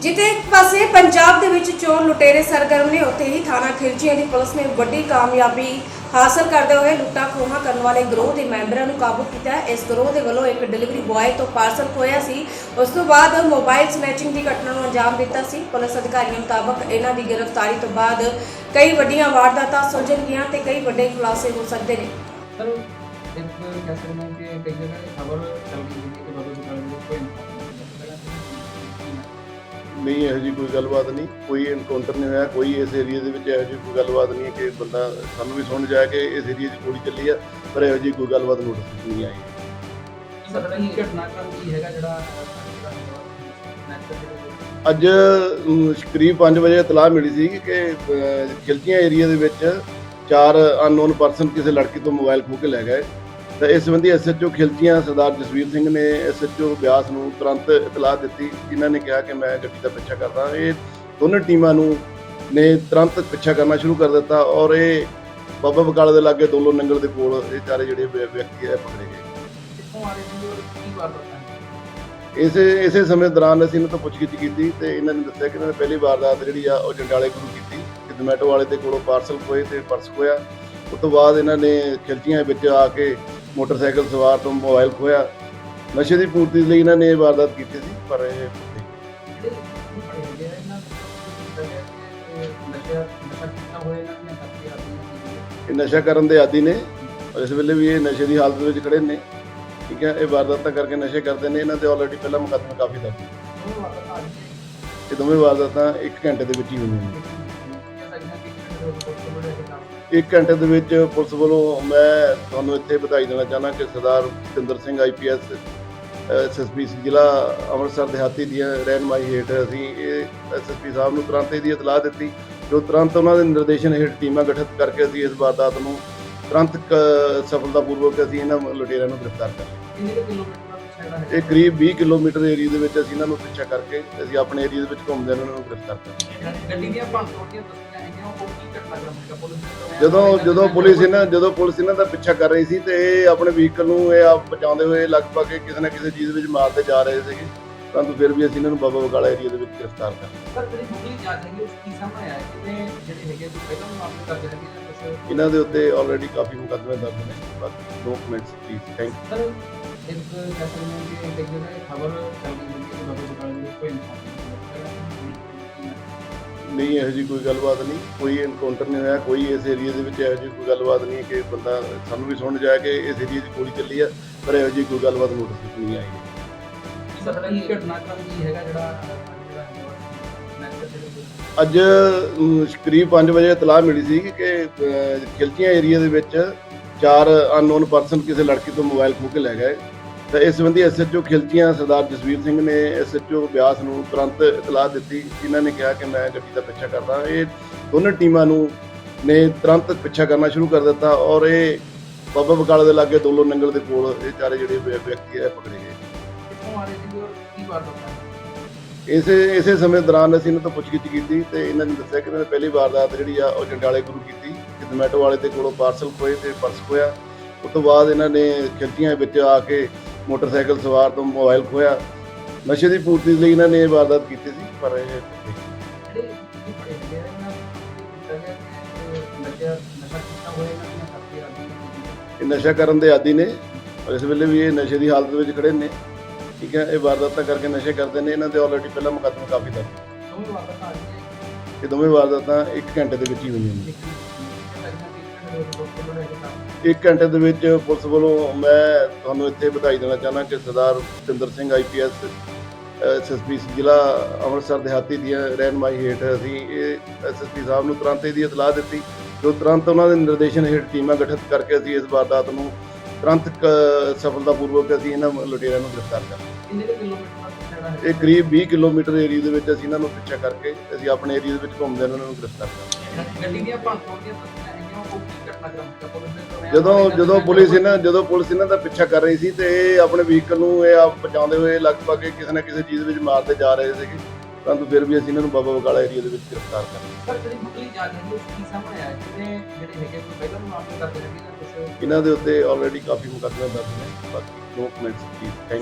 ਜਿੱਥੇ ਇੱਕ ਪਾਸੇ ਪੰਜਾਬ ਦੇ ਵਿੱਚ ਚੋਰ ਲੁਟੇਰੇ ਸਰਗਰਮ ਨੇ, ਉੱਥੇ ਹੀ ਥਾਣਾ ਖਿਲਚੀਆਂ ਦੀ ਪੁਲਿਸ ਨੇ ਵੱਡੀ ਕਾਮਯਾਬੀ ਹਾਸਲ ਕਰਦੇ ਹੋਏ ਲੁੱਟਾਂ ਖੋਹਾਂ ਕਰਨ ਵਾਲੇ ਗਰੋਹ ਦੇ ਮੈਂਬਰਾਂ ਨੂੰ ਕਾਬੂ ਕੀਤਾ। ਇਸ ਗਰੋਹ ਦੇ ਵੱਲੋਂ ਇੱਕ ਡਿਲੀਵਰੀ ਬੁਆਏ ਤੋਂ ਪਾਰਸਲ ਖੋਇਆ ਸੀ। ਉਸ ਤੋਂ ਬਾਅਦ ਮੋਬਾਈਲ ਸਨੈਚਿੰਗ ਦੀ ਘਟਨਾ ਨੂੰ ਅੰਜਾਮ ਦਿੱਤਾ ਸੀ। ਪੁਲਿਸ ਅਧਿਕਾਰੀਆਂ ਮੁਤਾਬਕ ਇਹਨਾਂ ਦੀ ਗ੍ਰਿਫਤਾਰੀ ਤੋਂ ਬਾਅਦ ਕਈ ਵੱਡੀਆਂ ਵਾਰਦਾਤਾਂ ਸੁਲਝਣਗੀਆਂ ਤੇ ਕਈ ਵੱਡੇ ਖੁਲਾਸੇ ਹੋ ਸਕਦੇ ਨੇ। ਨਹੀਂ ਇਹੋ ਜੀ ਕੋਈ ਗੱਲਬਾਤ ਨਹੀਂ। ਕੋਈ ਐਨਕਾਊਂਟਰ ਨਹੀਂ ਹੋਇਆ ਕੋਈ ਇਸ ਏਰੀਆ ਦੇ ਵਿੱਚ ਇਹੋ ਜੀ ਕੋਈ ਗੱਲਬਾਤ ਨਹੀਂ ਕਿ ਬੰਦਾ ਸਾਨੂੰ ਵੀ ਸੁਣ ਜਾਏ ਕਿ ਇਸ ਏਰੀਆ 'ਚ ਗੋਲੀ ਚੱਲੀ ਆ ਪਰ ਇਹੋ ਜੀ ਕੋਈ ਗੱਲਬਾਤ ਨੋਟਿਸ ਨਹੀਂ ਆਈ। ਸਰ ਕੀ ਘਟਨਾਕ੍ਰਮ ਕੀ ਹੈਗਾ ਜਿਹੜਾ ਅੱਜ ਕਰੀਬ 5 ਵਜੇ ਇਤਲਾਹ ਮਿਲੀ ਸੀ ਕਿ ਖਿਲਚੀਆਂ ਏਰੀਆ ਦੇ ਵਿੱਚ ਚਾਰ ਅਨਨੋਨ ਪਰਸਨ ਕਿਸੇ ਲੜਕੀ ਤੋਂ ਮੋਬਾਈਲ ਖੋਹ ਕੇ ਲੈ ਗਏ। ਤਾਂ ਇਸ ਸੰਬੰਧੀ ਐਸਐਚਓ ਖਿਲਚੀਆਂ ਸਰਦਾਰ ਜਸਵੀਰ ਸਿੰਘ ਨੇ ਐਸਐਚਓ ਬਿਆਸ ਨੂੰ ਤੁਰੰਤ ਇਤਲਾਹ ਦਿੱਤੀ ਜਿਨ੍ਹਾਂ ਨੇ ਕਿਹਾ ਕਿ ਮੈਂ ਗੱਡੀ ਦਾ ਪਿੱਛਾ ਕਰਦਾ ਇਹ ਦੋਨੇ ਟੀਮਾਂ ਨੂੰ ਨੇ ਤੁਰੰਤ ਪਿੱਛਾ ਕਰਨਾ ਸ਼ੁਰੂ ਕਰ ਦਿੱਤਾ ਔਰ ਇਹ ਬਾਬਾ ਬਕਾਲੇ ਦੇ ਲਾਗੇ ਦੋਲੋ ਨੰਗਲ ਦੇ ਕੋਲ ਇਹ ਚਾਰੇ ਜਿਹੜੇ ਵਿਅਕਤੀ ਹੈ ਪਕੜੇ ਗਏ। ਇਸੇ ਇਸੇ ਸਮੇਂ ਦੌਰਾਨ ਅਸੀਂ ਇਹਨਾਂ ਤੋਂ ਪੁੱਛਗਿੱਛ ਕੀਤੀ ਤੇ ਇਹਨਾਂ ਨੇ ਦੱਸਿਆ ਕਿ ਇਹਨਾਂ ਨੇ ਪਹਿਲੀ ਵਾਰਦਾਤ ਜਿਹੜੀ ਆ ਉਹ ਜੰਡਾਲੇ ਗੁਰੂ ਕੀਤੀ ਕਿ ਜ਼ੋਮੈਟੋ ਵਾਲੇ ਦੇ ਕੋਲੋਂ ਪਾਰਸਲ ਖੋਏ ਤੇ ਪਰਸ ਖੋਇਆ ਉਸ ਤੋਂ ਬਾਅਦ ਇਹਨਾਂ ਨੇ ਖਿਲਚੀਆਂ ਵਿੱਚ ਆ ਕੇ ਮੋਟਰਸਾਈਕਲ ਸਵਾਰ ਤੋਂ ਮੋਬਾਈਲ ਖੋਇਆ ਨਸ਼ੇ ਦੀ ਪੂਰਤੀ ਲਈ ਇਹਨਾਂ ਨੇ ਇਹ ਵਾਰਦਾਤ ਕੀਤੀ ਸੀ, ਪਰ ਇਹ ਇਹ ਨਸ਼ਾ ਕਰਨ ਦੇ ਆਦੀ ਨੇ ਔਰ ਇਸ ਵੇਲੇ ਵੀ ਇਹ ਨਸ਼ੇ ਦੀ ਹਾਲਤ ਵਿੱਚ ਖੜੇ ਨੇ। ਠੀਕ ਹੈ, ਇਹ ਵਾਰਦਾਤਾਂ ਕਰਕੇ ਨਸ਼ੇ ਕਰਦੇ ਨੇ। ਇਹਨਾਂ ਤੇ ਆਲਰੇਡੀ ਪਹਿਲਾਂ ਮੁਕੱਦਮਾ ਕਾਫੀ ਦਰਜ ਇਹ ਦੋਵੇਂ ਵਾਰਦਾਤਾਂ 1 ਘੰਟੇ ਦੇ ਵਿੱਚ ਹੀ ਹੋਈਆਂ ਨੇ। ਜੈਸਾ ਇੱਕ ਘੰਟੇ ਦੇ ਵਿੱਚ ਪੁਲਿਸ ਵੱਲੋਂ ਮੈਂ ਤੁਹਾਨੂੰ ਇੱਥੇ ਵਧਾਈ ਦੇਣਾ ਚਾਹੁੰਦਾ ਕਿ ਸਰਦਾਰ ਸਤਿੰਦਰ ਸਿੰਘ ਆਈਪੀਐਸ ਐਸਐਸਪੀ ਜ਼ਿਲ੍ਹਾ ਅੰਮ੍ਰਿਤਸਰ ਦਿਹਾਤੀ ਦੀਆਂ ਰਹਿਨਮਾਈ ਹੇਠ ਅਸੀਂ ਇਹ ਐਸਐਸਪੀ ਸਾਹਿਬ ਨੂੰ ਤੁਰੰਤ ਇਹਦੀ ਇਤਲਾਹ ਦਿੱਤੀ, ਜੋ ਤੁਰੰਤ ਉਹਨਾਂ ਦੇ ਨਿਰਦੇਸ਼ਨ ਹੇਠ ਟੀਮਾਂ ਗਠਿਤ ਕਰਕੇ ਅਸੀਂ ਇਸ ਵਾਰਦਾਤ ਨੂੰ ਤੁਰੰਤ ਕ- ਸਫਲਤਾਪੂਰਵਕ ਅਸੀਂ ਇਹਨਾਂ ਲੁਟੇਰਿਆਂ ਨੂੰ ਗ੍ਰਿਫਤਾਰ ਕਰ ਲਿਆ। ਇਹ ਕਰੀਬ 20 ਕਿਲੋਮੀਟਰ ਏਰੀਆ ਦੇ ਵਿੱਚ ਅਸੀਂ ਇਹਨਾਂ ਨੂੰ ਪਿੱਛਾ ਕਰਕੇ ਅਸੀਂ ਆਪਣੇ ਏਰੀਆ ਦੇ ਵਿੱਚ ਘੁੰਮਦੇ ਇਹਨਾਂ ਨੂੰ ਗ੍ਰਿਫਤਾਰ ਕਰ ਗੱਡੀ ਦੀਆਂ ਭੰਨ ਤੋੜ ਦੀਆਂ ਤਸਵੀਰਾਂ ਹੈਗੀਆਂ ਉਹ ਕੀ ਘਟਨਾਕ੍ਰਮ ਹੈਗਾ ਪੁਲਿਸ ਨੇ ਜਦੋਂ ਜਦੋਂ ਪੁਲਿਸ ਇਹਨਾਂ ਜਦੋਂ ਪੁਲਿਸ ਇਹਨਾਂ ਦਾ ਪਿੱਛਾ ਕਰ ਰਹੀ ਸੀ ਤੇ ਇਹ ਆਪਣੇ ਵਹੀਕਲ ਨੂੰ ਇਹ ਆਪ ਬਚਾਉਂਦੇ ਹੋਏ ਲਗਭਗ ਕਿਸੇ ਨਾ ਕਿਸੇ ਚੀਜ਼ ਵਿੱਚ ਮਾਰਦੇ ਜਾ ਰਹੇ ਸੀਗੇ ਪਰੰਤੂ ਫਿਰ ਵੀ ਅਸੀਂ ਇਹਨਾਂ ਨੂੰ ਬਾਬਾ ਬਕਾਲਾ ਏਰੀਆ ਦੇ ਵਿੱਚ ਗ੍ਰਿਫਤਾਰ ਕਰ ਲਿਆ। ਸਰ ਜਿਹੜੀ ਮੁੱਢਲੀ ਜਾਂਚ ਹੈਗੀ ਉਸ ਕੀ ਸਾਹਮਣੇ ਆਇਆ? ਕਿਤੇ ਜਿਹੜੇ ਹੈਗੇ ਪਹਿਲਾਂ ਮਾਮਲੇ ਦਰਜ ਹੈਗੇ ਇਹਨਾਂ ਦੇ ਉੱਤੇ ਆਲਰੇਡੀ ਕਾਫੀ ਮੁਕੱਦਮੇ ਦਰਜ ਨੇ। ਬਾਕੀ ਡਾਕੂਮੈਂਟਸ ਪਲੀਜ਼ ਥੈਂਕ ਸਰ ਕਿ ਖਬਰ ਹੈ ਬਾਬਾ ਬਕਾਲੇ ਵਿੱਚ ਕੋਈ ਇਨਸਾਨ ਨਹੀਂ ਇਹੋ ਜੀ ਕੋਈ ਗੱਲਬਾਤ ਨਹੀਂ। ਕੋਈ ਐਨਕਾਊਂਟਰ ਨਹੀਂ ਹੋਇਆ ਕੋਈ ਇਸ ਏਰੀਆ ਦੇ ਵਿੱਚ ਇਹੋ ਜੀ ਕੋਈ ਗੱਲਬਾਤ ਨਹੀਂ ਕਿ ਬੰਦਾ ਸਾਨੂੰ ਵੀ ਸੁਣ ਜਾਏ ਕਿ ਇਸ ਏਰੀਆ 'ਚ ਗੋਲੀ ਚੱਲੀ ਆ ਪਰ ਇਹੋ ਜੀ ਕੋਈ ਗੱਲਬਾਤ ਨੋਟਿਸ ਨਹੀਂ ਆਈ। ਸਰ ਕੀ ਘਟਨਾਕ੍ਰਮ ਕੀ ਹੈਗਾ ਜਿਹੜਾ ਅੱਜ ਕਰੀਬ 5 ਵਜੇ ਇਤਲਾਹ ਮਿਲੀ ਸੀ ਕਿ ਅ, ਖਿਲਚੀਆਂ ਏਰੀਆ ਦੇ ਵਿੱਚ ਚਾਰ ਅਨਨੋਨ ਪਰਸਨ ਕਿਸੇ ਲੜਕੀ ਤੋਂ ਮੋਬਾਈਲ ਖੋਹ ਕੇ ਲੈ ਗਏ। ਤਾਂ ਇਸ ਸੰਬੰਧੀ ਐਸਐਚਓ ਖਿਲਚੀਆਂ ਸਰਦਾਰ ਜਸਵੀਰ ਸਿੰਘ ਨੇ ਐਸਐਚਓ ਬਿਆਸ ਨੂੰ ਤੁਰੰਤ ਇਤਲਾਹ ਦਿੱਤੀ। ਜਿਨ੍ਹਾਂ ਨੇ ਕਿਹਾ ਕਿ ਮੈਂ ਗੱਡੀ ਦਾ ਪਿੱਛਾ ਕਰਦਾ। ਇਹ ਦੋਨੇ ਟੀਮਾਂ ਨੂੰ ਨੇ ਤੁਰੰਤ ਪਿੱਛਾ ਕਰਨਾ ਸ਼ੁਰੂ ਕਰ ਦਿੱਤਾ ਔਰ ਇਹ ਬਾਬਾ ਬਕਾਲੇ ਦੇ ਲਾਗੇ ਦੋਲੋ ਨੰਗਲ ਦੇ ਕੋਲ ਇਹ ਚਾਰੇ ਜਿਹੜੇ ਵਿਅਕਤੀ ਹੈ ਪਕੜੇ ਗਏ। ਕਿੱਥੋਂ ਆ ਰਹੇ ਸੀ? ਕੀ ਵਾਰਦਾਤ ਇਸੇ ਇਸੇ ਸਮੇਂ ਦੌਰਾਨ ਅਸੀਂ ਇਹਨਾਂ ਤੋਂ ਪੁੱਛਗਿੱਛ ਕੀਤੀ ਤੇ ਇਹਨਾਂ ਨੇ ਦੱਸਿਆ ਕਿ ਇਹਨਾਂ ਨੇ ਪਹਿਲੀ ਵਾਰਦਾਤ ਜਿਹੜੀ ਆ ਉਹ ਜੰਡਾਲੇ ਗੁਰੂ ਕੀਤੀ, ਕਿ ਜ਼ੋਮੈਟੋ ਵਾਲੇ ਦੇ ਕੋਲੋਂ ਪਾਰਸਲ ਖੋਏ ਤੇ ਪਰਸ ਖੋਇਆ ਉਸ ਤੋਂ ਬਾਅਦ ਇਹਨਾਂ ਨੇ ਖਿਲਚੀਆਂ ਵਿੱਚ ਆ ਕੇ ਮੋਟਰਸਾਈਕਲ ਸਵਾਰ ਤੋਂ ਮੋਬਾਈਲ ਖੋਇਆ ਨਸ਼ੇ ਦੀ ਪੂਰਤੀ ਲਈ ਇਹਨਾਂ ਨੇ ਇਹ ਵਾਰਦਾਤ ਕੀਤੀ ਸੀ, ਪਰ ਇਹ ਇਹ ਨਸ਼ਾ ਕਰਨ ਦੇ ਆਦੀ ਨੇ ਇਸ ਵੇਲੇ ਵੀ ਇਹ ਨਸ਼ੇ ਦੀ ਹਾਲਤ ਵਿੱਚ ਖੜੇ ਨੇ। ਠੀਕ ਹੈ ਇਹ ਵਾਰਦਾਤਾਂ ਕਰਕੇ ਨਸ਼ੇ ਕਰਦੇ ਨੇ ਇਹਨਾਂ ਤੇ ਆਲਰੇਡੀ ਪਹਿਲਾਂ ਮੁਕੱਦਮੇ ਕਾਫੀ ਦਰਜ। ਦੋਵੇਂ ਆ ਇਹ ਦੋਵੇਂ ਵਾਰਦਾਤਾਂ 1 ਘੰਟੇ ਦੇ ਵਿੱਚ ਹੀ ਹੋਈਆਂ ਨੇ ਇੱਕ ਘੰਟੇ ਦੇ ਵਿੱਚ ਪੁਲਿਸ ਵੱਲੋਂ ਮੈਂ ਤੁਹਾਨੂੰ ਇੱਥੇ ਵਧਾਈ ਦੇਣਾ ਚਾਹੁੰਦਾ ਕਿ ਸਰਦਾਰ ਸਤਿੰਦਰ ਸਿੰਘ ਆਈਪੀਐਸ ਐਸਐਸਪੀ ਜ਼ਿਲ੍ਹਾ ਅੰਮ੍ਰਿਤਸਰ ਦਿਹਾਤੀ ਦੀਆਂ ਰਹਿਨਮਾਈ ਹੇਠ ਅਸੀਂ ਇਹ ਐਸਐਸਪੀ ਸਾਹਿਬ ਨੂੰ ਤੁਰੰਤ ਇਹਦੀ ਇਤਲਾਹ ਦਿੱਤੀ ਜੋ ਤੁਰੰਤ ਉਹਨਾਂ ਦੇ ਨਿਰਦੇਸ਼ਨ ਹੇਠ ਟੀਮਾਂ ਗਠਿਤ ਕਰਕੇ ਅਸੀਂ ਇਸ ਵਾਰਦਾਤ ਨੂੰ ਤੁਰੰਤ ਸਫਲਤਾਪੂਰਵਕ ਅਸੀਂ ਇਹਨਾਂ ਲੁਟੇਰਿਆਂ ਨੂੰ ਗ੍ਰਿਫਤਾਰ ਕਰ ਲਿਆ। ਕਿੰਨੇ ਕਿਲੋਮੀਟਰ ਦਾ ਇਹ ਕਰੀਬ 20 ਕਿਲੋਮੀਟਰ ਏਰੀਆ ਦੇ ਵਿੱਚ ਅਸੀਂ ਇਹਨਾਂ ਨੂੰ ਪਿੱਛਾ ਕਰਕੇ ਅਸੀਂ ਆਪਣੇ ਏਰੀਆ ਦੇ ਵਿੱਚ ਘੁੰਮਦੇ ਇਹਨਾਂ ਨੂੰ ਗ੍ਰਿਫਤਾਰ ਕਰ ਲਿਆ। ਗੱਡੀ ਦੀਆਂ ਦੀਆਂ ਜਦੋਂ ਜਦੋਂ ਪੁਲਿਸ ਇਹਨਾਂ ਜਦੋਂ ਪੁਲਿਸ ਇਹਨਾਂ ਦਾ ਪਿੱਛਾ ਕਰ ਰਹੀ ਸੀ ਤੇ ਇਹ ਆਪਣੇ ਵਹੀਕਲ ਨੂੰ ਇਹ ਆਪ ਬਚਾਉਂਦੇ ਹੋਏ ਲਗਭਗ ਕਿਸੇ ਨਾ ਕਿਸੇ ਚੀਜ਼ ਵਿੱਚ ਮਾਰਦੇ ਜਾ ਰਹੇ ਸੀਗੇ। ਪਰੰਤੂ ਫਿਰ ਵੀ ਅਸੀਂ ਇਹਨਾਂ ਨੂੰ ਬਾਬਾ ਬਕਾਲਾ ਏਰੀਆ ਦੇ ਵਿੱਚ ਗ੍ਰਿਫਤਾਰ ਕਰ ਲਿਆ। ਸਰ ਜਿਹੜੀ ਮੁੱਢਲੀ ਜਾਂਚ ਹੈਗੀ ਉਸ ਕੀ ਸਾਹਮਣੇ ਆਇਆ? ਕਿਤੇ ਜਿਹੜੇ ਹੈਗੇ ਕੋਈ ਪਹਿਲਾਂ ਮਾਮਲੇ ਜਾਂ ਕੁਝ ਇਹਨਾਂ ਦੇ ਉੱਤੇ ਆਲਰੇਡੀ ਕਾਫੀ ਮੁਕੱਦਮੇ ਦਰਜ ਨੇ। ਬਾਕੀ ਡਾਕੂਮੈਂਟਸ ਪਲੀਜ਼ ਥੈਂਕ